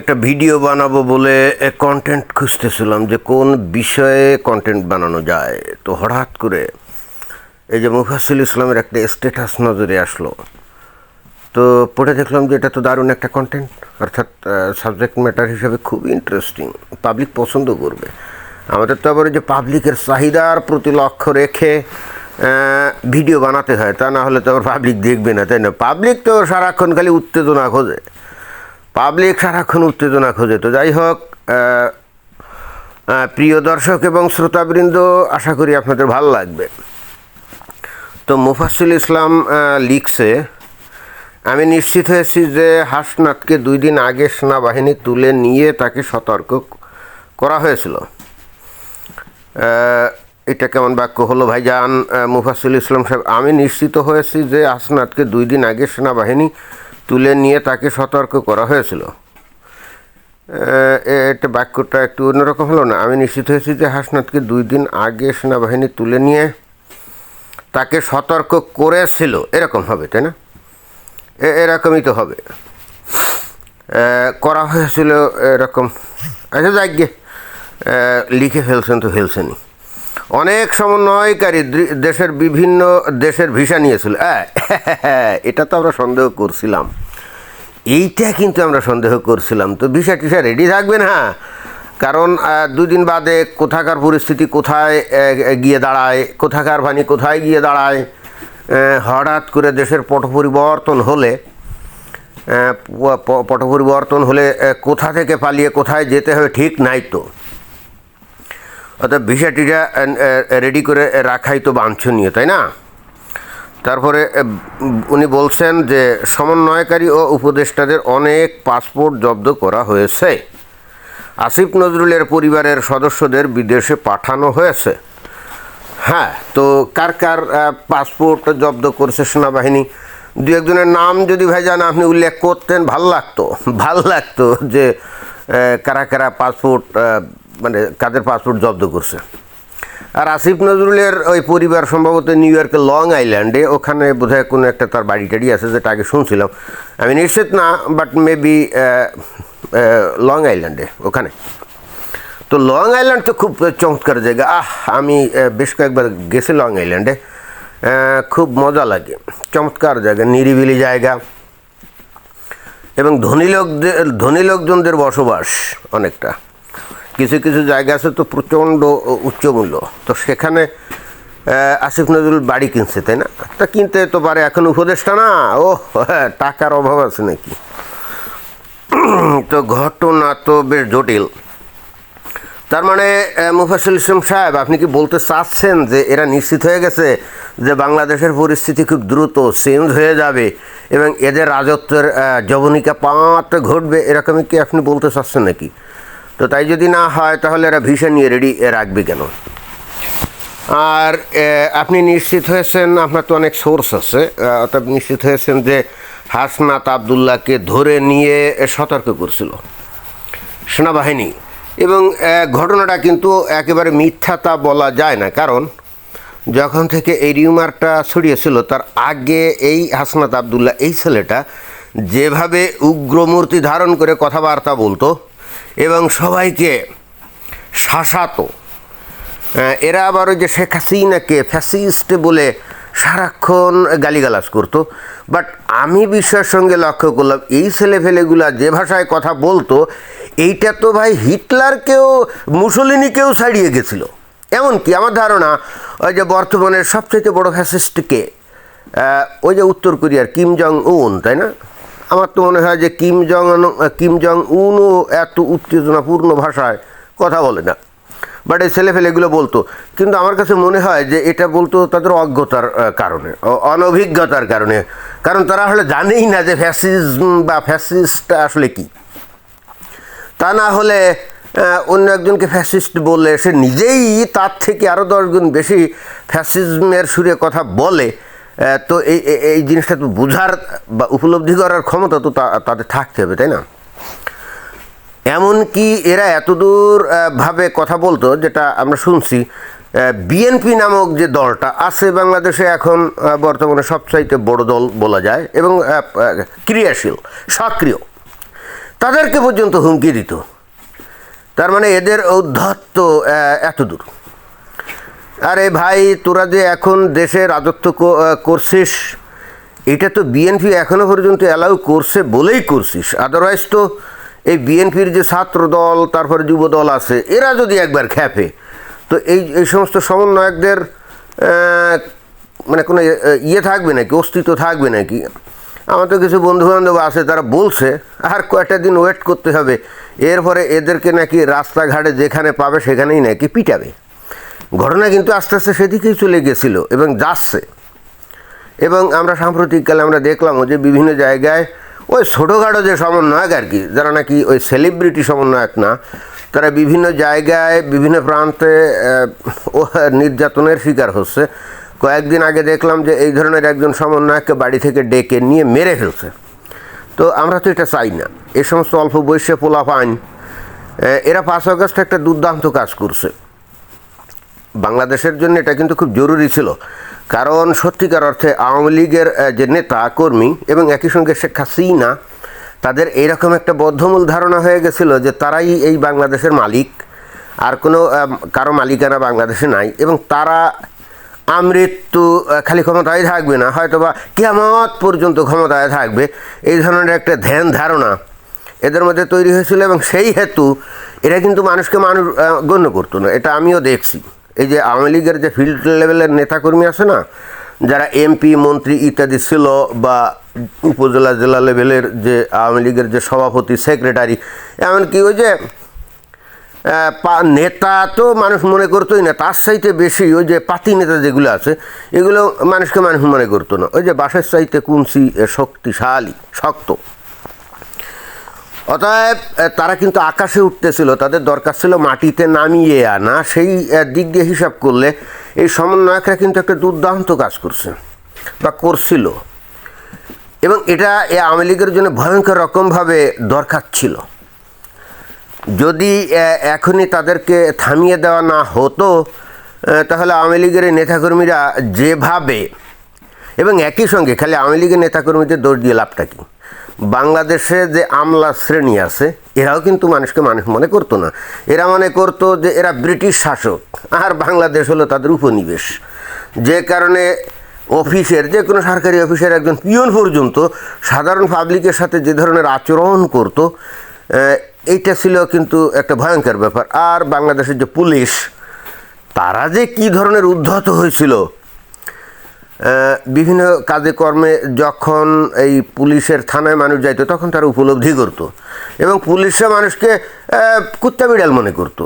একটা ভিডিও বানাবো বলে কন্টেন্ট খুঁজতেছিলাম যে কোন বিষয়ে কন্টেন্ট বানানো যায়। তো হঠাৎ করে এই যে মুফাসুল ইসলামের একটা স্ট্যাটাস নজরে আসলো। তো পড়ে দেখলাম যে এটা তো দারুণ একটা কন্টেন্ট অর্থাৎ সাবজেক্ট ম্যাটার হিসাবে খুব ইন্টারেস্টিং পাবলিক পছন্দ করবে। আমাদের তো আবার যে পাবলিকের চাহিদার প্রতি লক্ষ্য রেখে ভিডিও বানাতে হয়, তা না হলে তো আবার পাবলিক দেখবে না, তাই না? পাবলিক তো সারাক্ষণ খালি উত্তেজনা খোঁজে। পাবলিক সারাক্ষণ উত্তেজনা খোঁজে। তো যাই হোক প্রিয় দর্শক এবং শ্রোতাবৃন্দ, আশা করি আপনাদের ভালো লাগবে। তো মুফাসুল ইসলাম লিখছে, আমি নিশ্চিত হয়েছি যে হাসনাতকে দুই দিন আগে সেনাবাহিনী তুলে নিয়ে তাকে সতর্ক করা হয়েছিল। এটা কেমন বাক্য হলো ভাইজান? মুফাসুল ইসলাম সাহেব, আমি নিশ্চিত হয়েছি যে হাসনাতকে দুই দিন আগে সেনাবাহিনী তুলে নিয়ে তাকে সতর্ক করা হয়েছিল। এটা বাক্যটা একটু অন্যরকম হলো না। আমি নিশ্চিত হয়েছি যে হাসনাতকে দুই দিন আগে সেনাবাহিনী তুলে নিয়ে তাকে সতর্ক করেছিল। এরকম হবে, তাই না? এরকমই তো হবে। করা হয়েছিল এরকম। আচ্ছা যাক লিখে ফেলছেন তো ফেলছেনই। অনেক সমন্বয়কারী দেশের বিভিন্ন দেশের ভিসা নিয়েছিল। এটা তো আমরা সন্দেহ করছিলাম। এইটা কিন্তু আমরা সন্দেহ করছিলাম। তো ভিসা টিসা রেডি থাকবেন হ্যাঁ? কারণ দুদিন বাদে কোথাকার পরিস্থিতি কোথায় গিয়ে দাঁড়ায়, কোথাকার ভানি কোথায় গিয়ে দাঁড়ায় হঠাৎ করে দেশের পট পরিবর্তন হলে পট পরিবর্তন হলে কোথা থেকে পালিয়ে কোথায় যেতে হবে ঠিক নাই তো। অর্থাৎ ভিসা টিসা রেডি করে রাখাই তো বাঞ্ছনীয়, তাই না? তারপরে উনি বলছেন যে সমন্বয়কারী ও উপদেষ্টাদের অনেক পাসপোর্ট জব্দ করা হয়েছে। আসিফ নজরুলের পরিবারের সদস্যদের বিদেশে পাঠানো হয়েছে। হ্যাঁ তো কার কার পাসপোর্ট জব্দ করছে সেনাবাহিনী? দু একজনের নাম যদি ভাইজান আপনি উল্লেখ করতেন, ভালো লাগতো ভালো লাগতো যে কারা কারা পাসপোর্ট মানে কাদের পাসপোর্ট জব্দ করছে। আর আসিফ নজরুলের ওই পরিবার সম্ভবত নিউ ইয়র্কের লং আইল্যান্ডে, ওখানে বোধহয় কোনো একটা তার বাড়ি টাড়ি আছে যেটা আগে শুনছিলাম। আমি নিশ্চিত না বাট মেবি লং আইল্যান্ডে, ওখানে। তো লং আইল্যান্ড তো খুব চমৎকার জায়গা। আহ, আমি বেশ কয়েকবার গেছি লং আইল্যান্ডে। খুব মজা লাগে। চমৎকার জায়গা, নিরিবিলি জায়গা। এবং ধনী লোকদের, ধনী লোকজনদের বসবাস অনেকটা। কিছু কিছু জায়গা আছে তো প্রচণ্ড উচ্চ মূল্য। তো সেখানে আসিফ নজরুল বাড়ি কিনছে তাই না? তা কিনতে তো পারে এখন উপদেশটা না? ও হ্যাঁ টাকার অভাব আছে নাকি? তো ঘটনা তো বেশ জটিল। তার মানে মুফাসুল ইসলাম সাহেব আপনি কি বলতে চাচ্ছেন যে এরা নিশ্চিত হয়ে গেছে যে বাংলাদেশের পরিস্থিতি খুব দ্রুত চেঞ্জ হয়ে যাবে এবং এদের রাজত্বের আহ, যবনিকা পাঁচ ঘটবে? এরকমই কি আপনি বলতে চাচ্ছেন নাকি? তো তাই যদি না হয়, তাহলে এরা ভিসা নিয়ে রেডি রাখবে কেন? আর আপনি নিশ্চিত হয়েছেন, আপনার তো অনেক সোর্স আছে অর্থাৎ নিশ্চিত হয়েছেন যে হাসনাত আবদুল্লাহকে ধরে নিয়ে সতর্ক করছিল। সেনাবাহিনী। এবং ঘটনাটা কিন্তু একেবারে মিথ্যা তা বলা যায় না। কারণ, যখন থেকে এই রিউমারটা ছড়িয়েছিল, তার আগে এই হাসনাত আবদুল্লাহ, এই ছেলেটা যেভাবে উগ্রমূর্তি ধারণ করে কথাবার্তা বলতো এবং সবাইকে শাসাতো। এরা আবার ওই যে শেখ হাসিনাকে ফ্যাসিস্ট বলে সারাক্ষণ গালিগালাজ করতো। বাট আমি বিশ্বের সঙ্গে লক্ষ্য করলাম, এই ছেলেফেলেগুলা যে ভাষায় কথা বলতো, এইটা তো ভাই হিটলারকেও, মুসলিনিকেও ছাড়িয়ে গেছিল। এমনকি আমার ধারণা, ওই যে বর্তমানের সবচেয়ে বড় ফ্যাসিস্টকে ওই যে উত্তর কোরিয়ার কিম জং উন তাই না? আমার তো মনে হয় যে কিম জং কিম জং উনও এত উত্তেজনাপূর্ণ ভাষায় কথা বলে না। বাট এই ছেলেফেলেগুলো বলতো। কিন্তু আমার কাছে মনে হয় যে এটা বলতো তাদের অজ্ঞতার কারণে অনভিজ্ঞতার কারণে। কারণ তারা আসলে জানেই না যে ফ্যাসিজম বা ফ্যাসিস্ট আসলে কি। তা না হলে অন্য একজনকে ফ্যাসিস্ট বললে সে নিজেই তার থেকে আরও দশগুণ বেশি ফ্যাসিজমের সুরে কথা বলে। তো এই এই- জিনিসটা তো বোঝার বা উপলব্ধি করার ক্ষমতা তো তাদের থাকতে হবে তাই না? এমনকি এরা এতদূর ভাবে কথা বলতো যেটা আমরা শুনছি বিএনপি নামক যে দলটা আছে বাংলাদেশে এখন বর্তমানে সবচাইতে বড় দল বলা যায় এবং ক্রিয়াশীল সক্রিয়। তাদেরকে পর্যন্ত হুমকি দিত। তার মানে এদের ঔদ্ধত্য আহ, এত দূর আরে ভাই, তোরা যে এখন দেশে রাজত্ব করছিস, এটা তো বিএনপি এখনও পর্যন্ত অ্যালাউ করছে বলেই করছিস। আদারওয়াইজ তো এই বিএনপির যে ছাত্র দল, তারপরে যুব দল আছে, এরা যদি একবার খ্যাপে তো এই এই সমস্ত সমন্বয়কদের মানে কোনো ইয়ে থাকবে নাকি? অস্তিত্ব থাকবে নাকি? আমার তো কিছু বন্ধু বান্ধব আছে, তারা বলছে, আর কয়েকটা দিন ওয়েট করতে হবে, এরপরে এদেরকে নাকি রাস্তাঘাটে যেখানে পাবে সেখানেই নাকি পিটাবে। ঘটনা কিন্তু আস্তে আস্তে সেদিকেই চলে গেছিল এবং যাচ্ছে। এবং আমরা সাম্প্রতিককালে আমরা দেখলামও যে বিভিন্ন জায়গায় ওই ছোটোখাটো যে সমন্বয়ক আর কি, যারা নাকি ওই সেলিব্রিটি সমন্বয়ক না, তারা বিভিন্ন জায়গায়, বিভিন্ন প্রান্তে ও নির্যাতনের শিকার হচ্ছে। কয়েকদিন আগে দেখলাম যে এই ধরনের একজন সমন্বয়ককে বাড়ি থেকে ডেকে নিয়ে মেরে ফেলছে। তো আমরা তো এটা চাই না। এ সমস্ত অল্প বয়সে পোলা পাইন এরা পাঁচ আগস্ট একটা দুর্দান্ত কাজ করছে। বাংলাদেশের জন্য এটা কিন্তু খুব জরুরি ছিল। কারণ সত্যিকার অর্থে আওয়ামী লীগের যে নেতা, কর্মী এবং একই সঙ্গে শেখ হাসিনা, তাদের এইরকম একটা বদ্ধমূল ধারণা হয়ে গেছিল যে তারাই এই বাংলাদেশের মালিক। আর কোনো কারও মালিকানা বাংলাদেশে নাই এবং তারা আমৃত্যু খালি ক্ষমতায় থাকবে না, হয়তোবা কেমত পর্যন্ত ক্ষমতায় থাকবে। এই ধরনের একটা ধ্যান ধারণা এদের মধ্যে তৈরি হয়েছিল এবং সেই হেতু এরা কিন্তু মানুষকে মানুষ গণ্য করতো না। এটা আমিও দেখছি। এই যে আওয়ামী লীগের যে ফিল্ড লেভেলের নেতাকর্মী আছে না যারা এমপি মন্ত্রী ইত্যাদি ছিল বা উপজেলা জেলা লেভেলের যে আওয়ামী লীগের যে সভাপতি সেক্রেটারি এমনকি ওই যে নেতা তো মানুষ মনে করতোই না তার চাইতে বেশি ওই যে পাতি নেতা যেগুলো আছে এগুলো মানুষকে মানুষ মনে করতো না। ওই যে বাসের চাইতে এ, শক্তিশালী শক্ত। অতএব তারা কিন্তু আকাশে উঠতেছিল, তাদের দরকার ছিল মাটিতে নামিয়ে আনা, সেই দিক দিয়ে হিসাব করলে এই সমন্বয়করা কিন্তু একটা দুর্দান্ত কাজ করছে বা করছিল। এবং এটা এ আওয়ামী লীগের জন্য ভয়ঙ্কর রকমভাবে দরকার ছিল। যদি এখনই তাদেরকে থামিয়ে দেওয়া না হতো তাহলে আওয়ামী লীগের নেতাকর্মীরা যেভাবে, এবং একই সঙ্গে খালি আওয়ামী লীগের নেতাকর্মীদের দোষ দিয়ে লাভটা কি? বাংলাদেশে যে আমলা শ্রেণি আছে, এরাও কিন্তু মানুষকে মানুষ মনে করতো না। এরা মনে করতো যে এরা ব্রিটিশ শাসক, আর বাংলাদেশ হলো তাদের উপনিবেশ। যে কারণে অফিসের, যে কোনো সরকারি অফিসের একজন পিয়ন পর্যন্ত সাধারণ পাবলিকের সাথে যে ধরনের আচরণ করতো এইটা ছিল কিন্তু একটা ভয়ঙ্কর ব্যাপার। আর বাংলাদেশের যে পুলিশ, তারা যে কী ধরনের উদ্ধত হয়েছিল বিভিন্ন কাজে কর্মে যখন এই পুলিশের থানায় মানুষ যাইতো, তখন তারা উপলব্ধি করতো এবং পুলিশরা মানুষকে কুত্তা বিড়াল মনে করতো।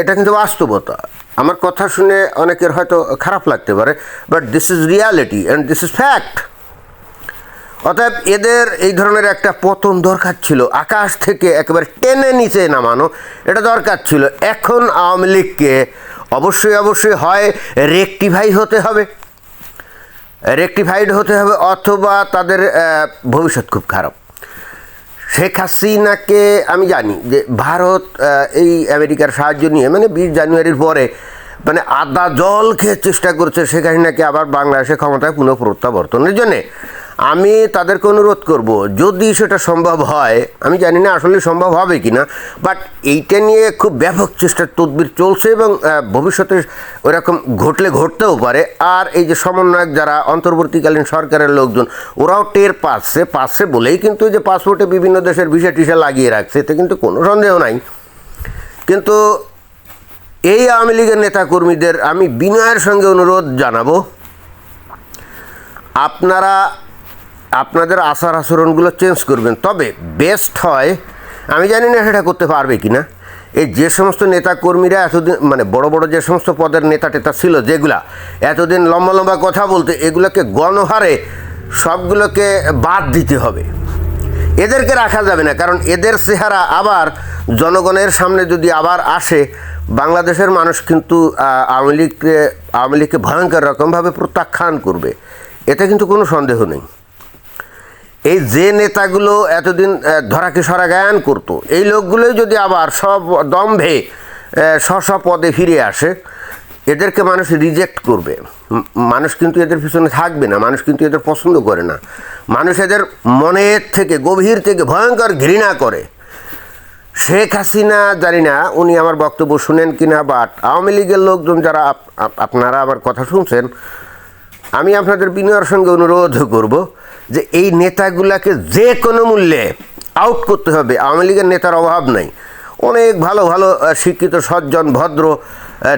এটা কিন্তু বাস্তবতা। আমার কথা শুনে অনেকের হয়তো খারাপ লাগতে পারে but this is reality and this is fact অতএব এদের এই ধরনের একটা পতন দরকার ছিল। আকাশ থেকে একেবারে টেনে নিচে নামানো, এটা দরকার ছিল। এখন আওয়ামী লীগকে অবশ্যই অবশ্যই হয় রেকটিফাই হতে হবে। রেকটিফাইড হতে হবে অথবা তাদের ভবিষ্যৎ খুব খারাপ। শেখ হাসিনাকে আমি জানি যে ভারত এই আমেরিকার সাহায্য নিয়ে মানে বিশ জানুয়ারির পরে মানে আদা জল খেয়ে চেষ্টা করছে শেখ হাসিনাকে আবার বাংলাদেশে ক্ষমতায় পুনঃ প্রত্যাবর্তনের জন্যে। আমি তাদেরকে অনুরোধ করব, যদি সেটা সম্ভব হয়, আমি জানি না আসলে সম্ভব হবে কি না বাট এইটা নিয়ে খুব ব্যাপক চেষ্টার তদবির চলছে এবং ভবিষ্যতে ওরকম ঘটলে ঘটতেও পারে। আর এই যে সমন্বয়ক যারা অন্তর্বর্তীকালীন সরকারের লোকজন, ওরাও টের পাচ্ছে পাচ্ছে বলেই কিন্তু যে পাসপোর্টে বিভিন্ন দেশের ভিসা টিসা লাগিয়ে রাখছে, এতে কিন্তু কোনো সন্দেহ নাই। কিন্তু এই আওয়ামী লীগের নেতাকর্মীদের আমি বিনয়ের সঙ্গে অনুরোধ জানাব। আপনারা আপনাদের আচার আচরণগুলো চেঞ্জ করবেন। তবে বেস্ট হয়, আমি জানি না সেটা করতে পারবে কি না এই যে সমস্ত নেতাকর্মীরা এতদিন মানে বড় বড় যে সমস্ত পদের নেতা টেতা ছিল, যেগুলা এতদিন লম্বা লম্বা কথা বলতে, এগুলোকে গণহারে সবগুলোকে বাদ দিতে হবে। এদেরকে রাখা যাবে না, কারণ এদের চেহারা আবার জনগণের সামনে যদি আবার আসে, বাংলাদেশের মানুষ কিন্তু আওয়ামী লীগকে আওয়ামী লীগকে ভয়ঙ্কর রকমভাবে প্রত্যাখ্যান করবে। এতে কিন্তু কোনো সন্দেহ নেই। এই যে নেতাগুলো এতদিন ধরাকে সরা গায়ন করতো, এই লোকগুলোই যদি আবার সব দম্ভে স্ব পদে ফিরে আসে, এদেরকে মানুষ রিজেক্ট করবে। মানুষ কিন্তু এদের পিছনে থাকবে না, মানুষ কিন্তু এদের পছন্দ করে না। মানুষ এদের মনের থেকে, গভীর থেকে ভয়ঙ্কর ঘৃণা করে। শেখ হাসিনা, জানি না উনি আমার বক্তব্য শুনেন কিনা বাট আওয়ামী লীগের লোকজন যারা আপ- আপ- আপনারা আমার কথা শুনছেন, আমি আপনাদের বিনয়ের সঙ্গে অনুরোধ করব যে এই নেতাগুলাকে যে কোনো মূল্যে আউট করতে হবে। আওয়ামী লীগের নেতার অভাব নাই। অনেক ভালো ভালো শিক্ষিত, সজ্জন, ভদ্র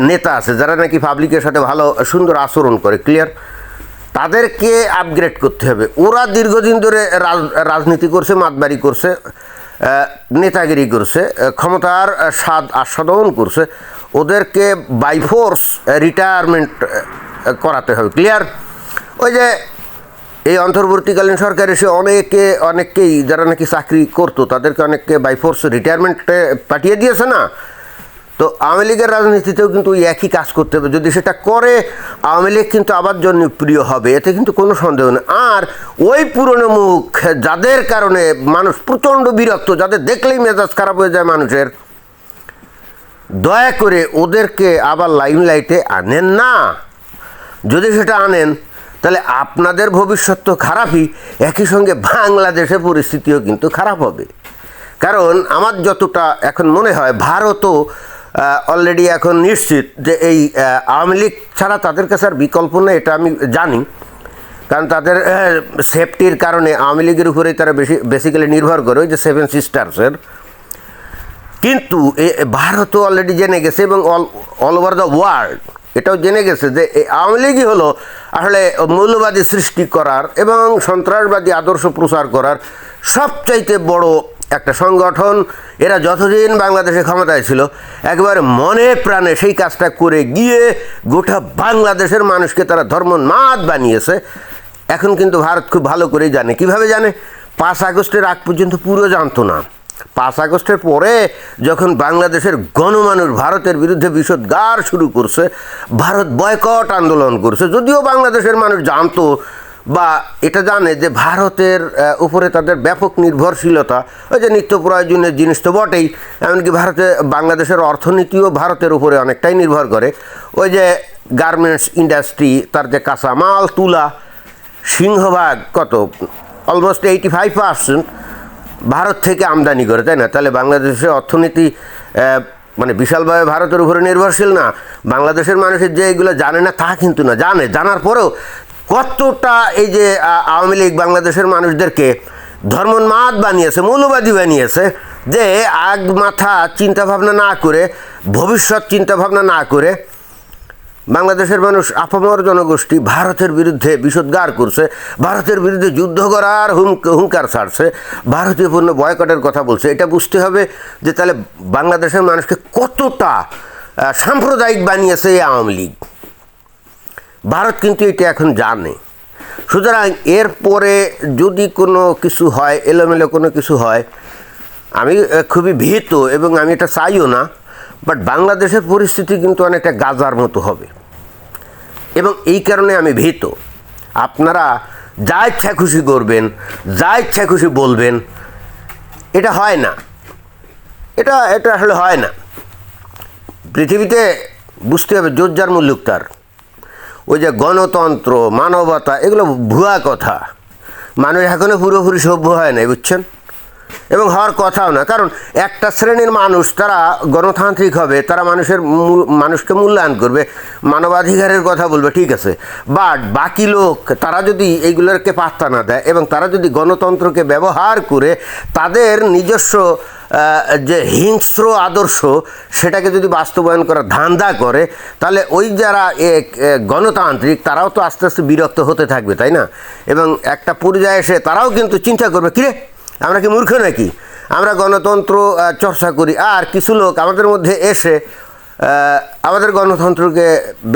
নেতা আছে, যারা নাকি পাবলিকের সাথে ভালো, সুন্দর আচরণ করে ক্লিয়ার তাদেরকে আপগ্রেড করতে হবে। ওরা দীর্ঘদিন ধরে রাজ- রাজনীতি করছে, মাতবাড়ি করছে নেতাগিরি করছে ক্ষমতার স্বাদ আস্বাদন করছে। ওদেরকে বাইফোর্স রিটায়ারমেন্ট করাতে হবে ক্লিয়ার ওই যে এই অন্তর্বর্তীকালীন সরকার এসে অনেকে, অনেককেই, যারা নাকি চাকরি করতো, তাদেরকে অনেককে বাইফোর্স রিটায়ারমেন্টে পাঠিয়ে দিয়েছে না? তো আওয়ামী লীগের রাজনীতিতেও কিন্তু ওই একই কাজ করতে হবে। যদি সেটা করে, আওয়ামী লীগ কিন্তু আবার জনপ্রিয় হবে। এতে কিন্তু কোনো সন্দেহ নেই। আর ওই পুরনো মুখ, যাদের কারণে মানুষ প্রচণ্ড বিরক্ত, যাদের দেখলেই মেজাজ খারাপ হয়ে যায় মানুষের, দয়া করে ওদেরকে আবার লাইমলাইটে আনেন না। যদি সেটা আনেন তাহলে আপনাদের ভবিষ্যৎ তো খারাপই, একই সঙ্গে বাংলাদেশের পরিস্থিতিও কিন্তু খারাপ হবে। কারণ আমার যতটা এখন মনে হয়, ভারতও অলরেডি এখন নিশ্চিত যে এই আওয়ামী লীগ ছাড়া তাদের কাছে আর বিকল্প নেই, এটা আমি জানি। কারণ তাদের সেফটির কারণে আওয়ামী লীগের উপরেই তারা বেশি বেসিক্যালি নির্ভর করে ওই যে সেভেন সিস্টার্সের কিন্তু এ, ভারতও অলরেডি জেনে গেছে এবং all all over the world এটাও জেনে গেছে যে এই আওয়ামী লীগই হলো আসলে মৌলবাদী সৃষ্টি করার এবং সন্ত্রাসবাদী আদর্শ প্রচার করার সবচাইতে বড় একটা সংগঠন। এরা যতদিন বাংলাদেশে ক্ষমতায় ছিল, একবারে মনে প্রাণে সেই কাজটা করে গিয়ে গোটা বাংলাদেশের মানুষকে তারা ধর্মনাথ বানিয়েছে। এখন কিন্তু ভারত খুব ভালো করেই জানে। কীভাবে জানে? পাঁচ আগস্টের আগ পর্যন্ত পুরো জানতো না। পাঁচ আগস্টের পরে যখন বাংলাদেশের গণমানুষ ভারতের বিরুদ্ধে বিষোদ্গার শুরু করছে, ভারত বয়কট আন্দোলন করছে, যদিও বাংলাদেশের মানুষ জানতো বা এটা জানে যে ভারতের উপরে তাদের ব্যাপক নির্ভরশীলতা, ওই যে নিত্য প্রয়োজনীয় জিনিস তো বটেই, এমনকি ভারতে, বাংলাদেশের অর্থনীতিও ভারতের উপরে অনেকটাই নির্ভর করে। ওই যে গার্মেন্টস ইন্ডাস্ট্রি, তার যে কাঁচামাল, তুলা, সিংহভাগ কত? Almost eighty five percent. Bharat থেকে আমদানি করে, তাই না? তাহলে বাংলাদেশের অর্থনীতি মানে বিশালভাবে ভারতের উপরে নির্ভরশীল না? বাংলাদেশের মানুষের যে এগুলো জানে না, তা কিন্তু না। জানে, জানার পরেও কতটা এই যে আওয়ামী লীগ বাংলাদেশের মানুষদেরকে ধর্মোন্মাদ বানিয়েছে, মৌলবাদী বানিয়েছে, যে আগ মাথা চিন্তাভাবনা না করে, ভবিষ্যৎ চিন্তাভাবনা না করে বাংলাদেশের মানুষ আপামর জনগোষ্ঠী ভারতের বিরুদ্ধে বিষোদ্গার করছে, ভারতের বিরুদ্ধে যুদ্ধ করার হুঙ্কার ছাড়ছে, ভারতীয় পণ্য বয়কটের কথা বলছে। এটা বুঝতে হবে যে তাহলে বাংলাদেশের মানুষকে কতটা সাম্প্রদায়িক বানিয়েছে এই আওয়ামী লীগ। ভারত কিন্তু এটা এখন জানে। সুতরাং এরপরে যদি কোনো কিছু হয়, এলোমেলো কোনো কিছু হয়, আমি খুবই ভীত এবং আমি এটা চাইও না, বাট বাংলাদেশের পরিস্থিতি কিন্তু অনেকটা গাজার মতো হবে। এবং এই কারণে আমি ভীত। আপনারা যা ইচ্ছা খুশি করবেন, যা ইচ্ছা খুশি বলবেন, এটা হয় না। এটা এটা আসলে হয় না। পৃথিবীতে বুঝতে হবে জোরজার মুল্লুক তার। ওই যে গণতন্ত্র, মানবতা, এগুলো ভুয়া কথা। মানুষ এখনও পুরোপুরি সভ্য হয় নাই, বুঝছেন? এবং হওয়ার কথাও না। কারণ একটা শ্রেণির মানুষ তারা গণতান্ত্রিক হবে, তারা মানুষের মানুষকে মূল্যায়ন করবে, মানবাধিকারের কথা বলবে, ঠিক আছে। বাট বাকি লোক, তারা যদি এইগুলোকে পাত্তা না দেয় এবং তারা যদি গণতন্ত্রকে ব্যবহার করে তাদের নিজস্ব যে হিংস্র আদর্শ সেটাকে যদি বাস্তবায়ন করার ধান্দা করে, তাহলে ওই যারা গণতান্ত্রিক, তারাও তো আস্তে আস্তে বিরক্ত হতে থাকবে, তাই না? এবং একটা পর্যায়ে এসে তারাও কিন্তু চিন্তা করবে, কিরে আমরা কি মূর্খ নাকি? আমরা গণতন্ত্র চর্চা করি। আর কিছু লোক আমাদের মধ্যে এসে আমাদের গণতন্ত্রকে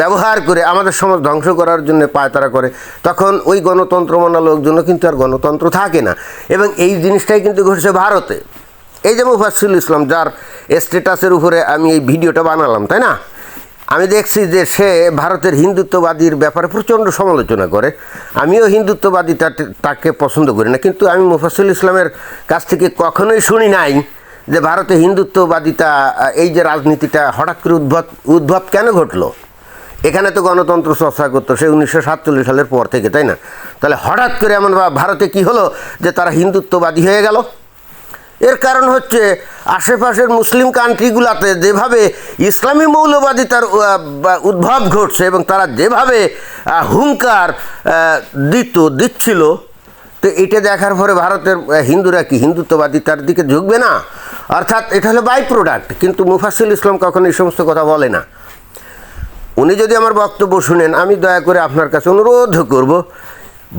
ব্যবহার করে আমাদের সমাজ ধ্বংস করার জন্য পায়তারা করে। তখন ওই গণতন্ত্র মানা লোকজন কিন্তু আর গণতন্ত্র থাকে না। এবং এই জিনিসটাই কিন্তু ঘটেছে ভারতে। এই যে মুফাসুল ইসলাম, যার স্ট্যাটাসের উপরে আমি এই ভিডিওটা বানালাম, তাই না? আমি দেখছি যে সে ভারতের হিন্দুত্ববাদীর ব্যাপারে প্রচণ্ড সমালোচনা করে। আমিও হিন্দুত্ববাদী তাকে পছন্দ করি না। কিন্তু আমি মুফাসুল ইসলামের কাছ থেকে কখনোই শুনি নাই যে ভারতে হিন্দুত্ববাদিতা, এই যে রাজনীতিটা হঠাৎ করে উদ্ভব উদ্ভব কেন ঘটলো? এখানে তো গণতন্ত্র চর্চা করতো সে উনিশশো সাতচল্লিশ সালের পর থেকে, তাই না? তাহলে হঠাৎ করে এমন ভারতে কি হলো যে তারা হিন্দুত্ববাদী হয়ে গেল? এর কারণ হচ্ছে আশেপাশের মুসলিম কান্ট্রিগুলোতে যেভাবে ইসলামী মৌলবাদিতার উদ্ভব ঘটছে এবং তারা যেভাবে হুঙ্কার দিত, দিচ্ছিল, তো এটা দেখার পরে ভারতের হিন্দুরা কি হিন্দুত্ববাদিতার দিকে ঝুঁকবে না? অর্থাৎ এটা হলো বাই প্রোডাক্ট কিন্তু মুফাসিল ইসলাম কখনো এই সমস্ত কথা বলে না। উনি যদি আমার বক্তব্য শুনেন, আমি দয়া করে আপনার কাছে অনুরোধ করব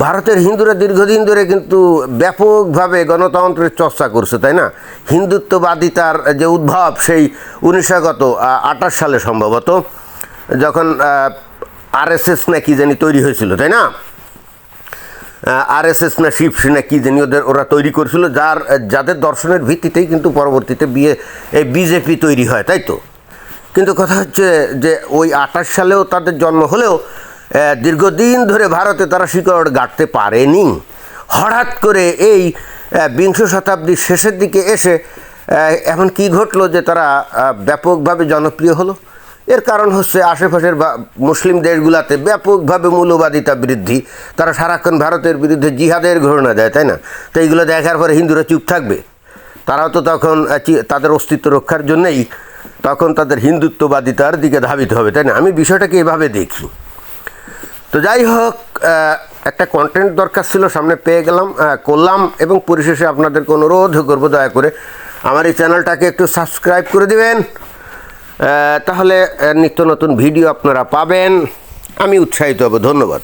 ভারতের হিন্দুরা দীর্ঘদিন ধরে কিন্তু ব্যাপকভাবে গণতন্ত্রের চর্চা করছে, তাই না? হিন্দুত্ববাদিতার যে উদ্ভব, সেই উনিশশোগত আঠাশ সালে সম্ভবত, যখন আরএসএস না কি জানি তৈরি হয়েছিল, তাই না? আরএসএস না শিবসেনা কি জানি ওদের, ওরা তৈরি করেছিল, যার, যাদের দর্শনের ভিত্তিতেই কিন্তু পরবর্তীতে বিয়ে, এই বিজেপি তৈরি হয়, তাই তো? কিন্তু কথা হচ্ছে যে ওই আঠাশ সালেও তাদের জন্ম হলেও দীর্ঘদিন ধরে ভারতে তারা শিকড় গাঁটতে পারেনি। হঠাৎ করে এই বিংশ শতাব্দীর শেষের দিকে এসে এখন কি ঘটলো যে তারা ব্যাপকভাবে জনপ্রিয় হলো? এর কারণ হচ্ছে আশেপাশের মুসলিম দেশগুলোতে ব্যাপকভাবে মূল্যবাদিতা বৃদ্ধি। তারা সারাক্ষণ ভারতের বিরুদ্ধে জিহাদের ঘোষণা দেয়, তাই না? তো এইগুলো দেখার পরে হিন্দুরা চুপ থাকবে। তারাও তো তখন তাদের অস্তিত্ব রক্ষার জন্যেই তখন তাদের হিন্দুত্ববাদিতার দিকে ধাবিত হবে, তাই না? আমি বিষয়টাকে এভাবে দেখি। তো যাই হোক একটা কন্টেন্ট দরকার ছিল, সামনে পেয়ে গেলাম করলাম এবং পরিশেষে আপনাদেরকে অনুরোধ করব দয়া করে আমার এই চ্যানেলটাকে একটু সাবস্ক্রাইব করে দিবেন। তাহলে নিত্য নতুন ভিডিও আপনারা পাবেন। আমি উৎসাহিত হব। ধন্যবাদ।